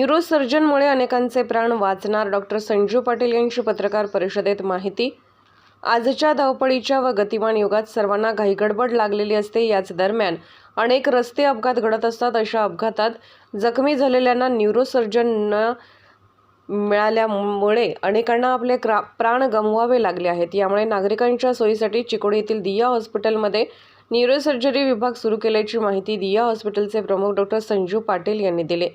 न्यूरोसर्जनमुळे अनेकांचे प्राण वाचणार डॉक्टर संजू पाटील यांची पत्रकार परिषदेत माहिती. आजच्या धावपळीच्या व गतिमान युगात सर्वांना घाईगडबड लागलेली असते. याच दरम्यान अनेक रस्ते अपघात घडत असतात. अशा अपघातात जखमी झालेल्यांना न्यूरोसर्जन न मिळाल्यामुळे अनेकांना आपले क्रा प्राण गमवावे लागले आहेत. यामुळे नागरिकांच्या सोयीसाठी चिकोडी येथील दिया हॉस्पिटलमध्ये न्यूरोसर्जरी विभाग सुरू केल्याची माहिती दिया हॉस्पिटलचे प्रमुख डॉक्टर संजू पाटील यांनी दिली.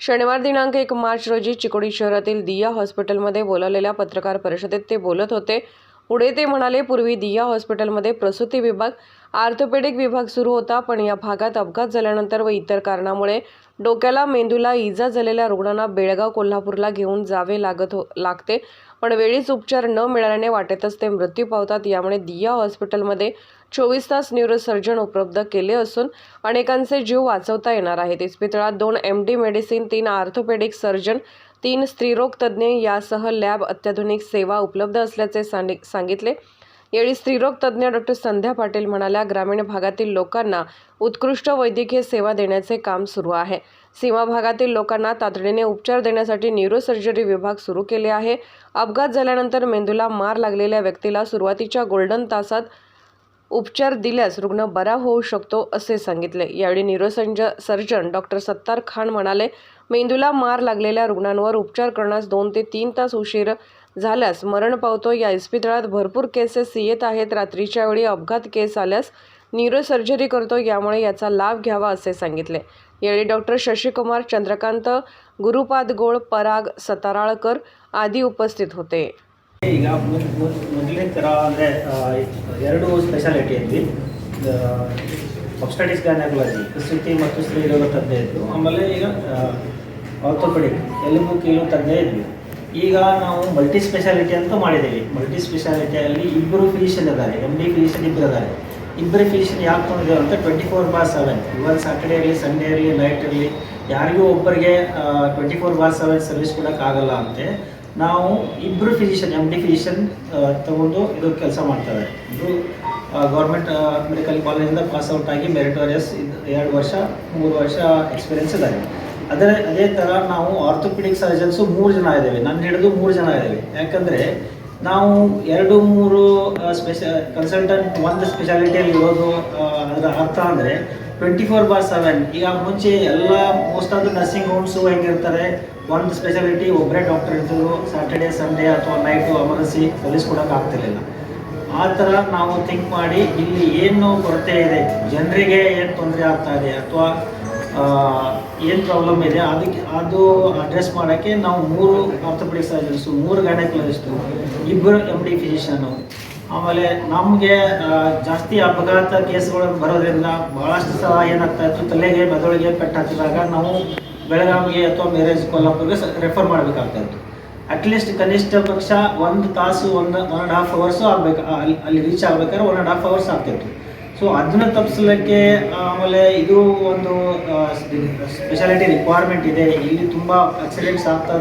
शनिवार दिनांक एक मार्च रोजी चिकोडी शहरातील दिया हॉस्पिटलमध्ये बोलावलेल्या पत्रकार परिषदेत ते बोलत होते. पुढे ते म्हणाले पूर्वी दिया हॉस्पिटलमध्ये प्रसूती विभाग आर्थोपेडिक विभाग सुरू होता पण या भागात अपघात झाल्यानंतर व इतर कारणामुळे डोक्याला मेंदूला इजा झालेल्या रुग्णांना बेळगाव कोल्हापूरला घेऊन जावे लागत हो लागते. पण वेळीच उपचार न मिळाल्याने वाटेतच ते मृत्यू पावतात. यामुळे दिया हॉस्पिटलमध्ये चोवीस तास न्यूरोसर्जन उपलब्ध केले असून अनेकांचे जीव वाचवता येणार आहेत इस्पितळात दोन एम डी मेडिसिन तीन आर्थोपेडिक सर्जन तीन स्त्रीरोग तज्ज्ञ यासह लॅब अत्याधुनिक सेवा उपलब्ध असल्याचे सांगितले. यावेळी स्त्रीरोग तज्ज्ञ डॉक्टर संध्या पाटील म्हणाल्या ग्रामीण भागातील लोकांना उत्कृष्ट वैद्यकीय सेवा देण्याचे काम सुरू आहे. सीमा भागातील लोकांना तातडीने उपचार देण्यासाठी न्यूरोसर्जरी विभाग सुरू केले आहे. अपघात झाल्यानंतर मेंदूला मार लागलेल्या व्यक्तीला सुरुवातीच्या गोल्डन तासात उपचार दिल्यास रुग्ण बरा होऊ शकतो असे सांगितले. यावेळी न्यूरोसर्ज सर्जन डॉक्टर सत्तार खान म्हणाले मेंदूला मार लागलेल्या रुग्णांवर उपचार करण्यास दोन ते तीन तास उशीर झाल्यास मरण पावतो. या इस्पितळात भरपूर केसेस येत आहेत. रात्रीच्या वेळी अपघात केस आल्यास न्यूरोसर्जरी करतो. यामुळे याचा लाभ घ्यावा असे सांगितले. यावेळी डॉक्टर शशिकुमार चंद्रकांत गुरुपादगोळ पराग सताराळकर आदी उपस्थित होते ಈಗ ಮೊದ್- ಮೊದ್- ಮೊದಲಿನ ಥರ ಅಂದರೆ ಎರಡು ಸ್ಪೆಷಾಲಿಟಿ ಇದ್ವಿ ಒಬ್ಸ್ಟಟಿಕ್ಸ್ ಗೈನಕಾಲಜಿ ಪ್ರಸೂತಿ ಮತ್ತು ಸ್ತ್ರೀರೋಗ ತಜ್ಞ ಇದ್ದರು ಆಮೇಲೆ ಈಗ ಆರ್ಥೋಪೆಡಿಕ್ ಎಲುಬು ಕೀಲು ತಜ್ಞ ಇದ್ವಿ ಈಗ ನಾವು ಮಲ್ಟಿ ಸ್ಪೆಷಾಲಿಟಿ ಅಂತ ಮಾಡಿದ್ದೀವಿ ಮಲ್ಟಿ ಸ್ಪೆಷಾಲಿಟಿಯಲ್ಲಿ ಇಬ್ಬರು ಫಿಸಿಷಿಯನ್ ಇದ್ದಾರೆ ಎಮ್ ಡಿ ಫಿಸಿಷಿಯನ್ ಇಬ್ಬರು ಇದ್ದಾರೆ ಇಬ್ಬರು ಫಿಸಿಷಿಯನ್ ಯಾಕೆ ತೊಗೊಂಡಿದ್ದೇವೆ ಅಂತ ಟ್ವೆಂಟಿ ಫೋರ್ ಬಾರ್ ಸೆವೆನ್ ಇವಾಗ ಸಾಟರ್ಡೇ ಇರಲಿ ಸಂಡೇ ಇರಲಿ ನೈಟ್ ಇರಲಿ, ಯಾರಿಗೂ ಒಬ್ಬರಿಗೆ twenty four bar seven service ಕೊಡೋಕ್ಕಾಗಲ್ಲ ಅಂತೆ. ನಾವು ಇಬ್ಬರು ಫಿಸಿಷಿಯನ್ ಎಂ ಡಿ ಫಿಸಿಷಿಯನ್ ತಗೊಂಡು ಇದು ಕೆಲಸ ಮಾಡ್ತಾರೆ. ಇದು ಗೌರ್ಮೆಂಟ್ ಮೆಡಿಕಲ್ ಕಾಲೇಜಿಂದ ಪಾಸ್ ಔಟ್ ಆಗಿ ಮೆರಿಟೋರಿಯಸ್ ಎರಡು ವರ್ಷ, ಮೂರು ವರ್ಷ ಎಕ್ಸ್ಪೀರಿಯನ್ಸ್ ಇದ್ದಾರೆ ಅದೇ ಅದೇ ಥರ ನಾವು ಆರ್ಥೋಪೆಡಿಕ್ ಸರ್ಜನ್ಸು ಮೂರು ಜನ ಇದ್ದೇವೆ. ನನ್ನ ಹಿಡಿದು ಮೂರು ಜನ ಇದ್ದೇವೆ. ಯಾಕಂದರೆ ನಾವು ಎರಡು ಮೂರು ಸ್ಪೆಷ ಕನ್ಸಲ್ಟೆಂಟ್ ಒಂದು ಸ್ಪೆಷಾಲಿಟಿಯಲ್ಲಿ ಇರೋದು ಅದರ ಅರ್ಥ ಅಂದರೆ ಟ್ವೆಂಟಿ ಫೋರ್ ಬಾರ್ ಸೆವೆನ್ ಈಗ ಮುಂಚೆ ಎಲ್ಲ most of the nursing homes ಹೆಂಗಿರ್ತಾರೆ, ಒಂದು ಸ್ಪೆಷಾಲಿಟಿ ಒಬ್ಬರೇ ಡಾಕ್ಟರ್ ಇರ್ತಿದ್ರು ಸ್ಯಾಟರ್ಡೇ ಸಂಡೇ ಅಥವಾ ನೈಟು ಎಮರ್ಜೆನ್ಸಿ ಸರ್ವಿಸ್ ಕೊಡೋಕೆ ಆಗ್ತಿರ್ಲಿಲ್ಲ. ಆ ಥರ ನಾವು ಥಿಂಕ್ ಮಾಡಿ, ಇಲ್ಲಿ ಏನು ಕೊರತೆ ಇದೆ? ಜನರಿಗೆ ಏನು ತೊಂದರೆ ಆಗ್ತಾ ಇದೆ? ಅಥವಾ ಏನು ಪ್ರಾಬ್ಲಮ್ ಇದೆ, ಅದಕ್ಕೆ ಅದು ಅಡ್ರೆಸ್ ಮಾಡೋಕ್ಕೆ ನಾವು ಮೂರು ಆರ್ಥೋಪೆಡಿಕ್ ಸರ್ಜನ್ಸು ಮೂರು ಗೈನಕಲಜಿಸ್ಟು ಇಬ್ಬರು ಎಂ ಡಿ ಫಿಸಿಷನು ಆಮೇಲೆ ನಮಗೆ ಜಾಸ್ತಿ ಅಪಘಾತ ಕೇಸ್ಗಳು ಬರೋದ್ರಿಂದ ಭಾಳಷ್ಟು ಸಲ ಏನಾಗ್ತಾ ಇತ್ತು, ತಲೆಗೆ ಮೆದುಳಿಗೆ ಪೆಟ್ಟು ನಾವು ಬೆಳಗಾವಿಗೆ ಅಥವಾ ಮ್ಯಾರೇಜ್ ಕೊಲ್ಲಾಪುರ್ಗೆ ರೆಫರ್ ಮಾಡಬೇಕಾಗ್ತಾ ಇತ್ತು. ಅಟ್ಲೀಸ್ಟ್ ಕನಿಷ್ಠ ಪಕ್ಷ ಒಂದು ತಾಸು, ಒಂದು ಒನ್ ಆ್ಯಂಡ್ ಹಾಫ್ ಅವರ್ಸು ಆಗಬೇಕು ಅಲ್ಲಿ ಅಲ್ಲಿ ರೀಚ್ ಆಗ್ಬೇಕಾದ್ರೆ ಒನ್ ಆ್ಯಂಡ್ ಹಾಫ್ ಅವರ್ಸ್ ಆಗ್ತಿತ್ತು ಸೊ ಅದನ್ನ ತಪ್ಪಿಸ್ಲಿಕ್ಕೆ ಆಮೇಲೆ ಇದು ಒಂದು ಸ್ಪೆಷಾಲಿಟಿ ರಿಕ್ವೈರ್ಮೆಂಟ್ ಇದೆ. ಇಲ್ಲಿ ತುಂಬ ಆಕ್ಸಿಡೆಂಟ್ಸ್ ಆಗ್ತಾ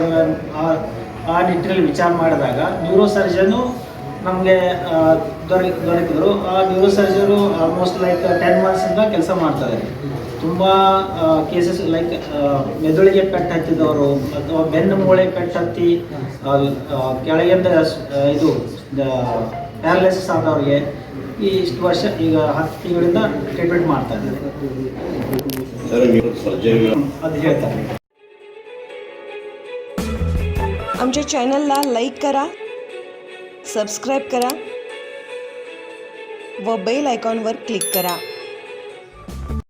ಆ- ನಿಟ್ಟಿನಲ್ಲಿ ವಿಚಾರ ಮಾಡಿದಾಗ ನ್ಯೂರೋ ಸರ್ಜನು ನಮಗೆ ದೊರೆ ದೊರಕಿದ್ರು. ಆ ನ್ಯೂರೋ ಸರ್ಜರು ಆಲ್ಮೋಸ್ಟ್ ಲೈಕ್ ಟೆನ್ ಮಂತ್ಸಿಂದ ಕೆಲಸ ಮಾಡ್ತಾರೆ ತುಂಬ ಕೇಸಸ್ ಲೈಕ್ ಮೆದುಳಿಗೆ ಪೆಟ್ಟು ಹತ್ತಿದವರು, ಅಥವಾ ಬೆನ್ನು ಮೂಳೆ ಪೆಟ್ಟು ಹತ್ತಿ ಕೆಳಗಿಂದ ಇದು ಪ್ಯಾರಲೈಸಿಸ್ ಆದವ್ರಿಗೆ ಈ ಇಷ್ಟು ವರ್ಷ ಈಗ ಹತ್ತು ತಿಂಗಳಿಂದ ಟ್ರೀಟ್ಮೆಂಟ್ ಮಾಡ್ತಾ ಇದ್ದಾರೆ सर मी सर्जरी ಅದು ಹೇಳ್ತಾರೆ आमच्या चॅनलला लाईक करा सबस्क्राईब करा व बेल आयकॉनवर क्लिक करा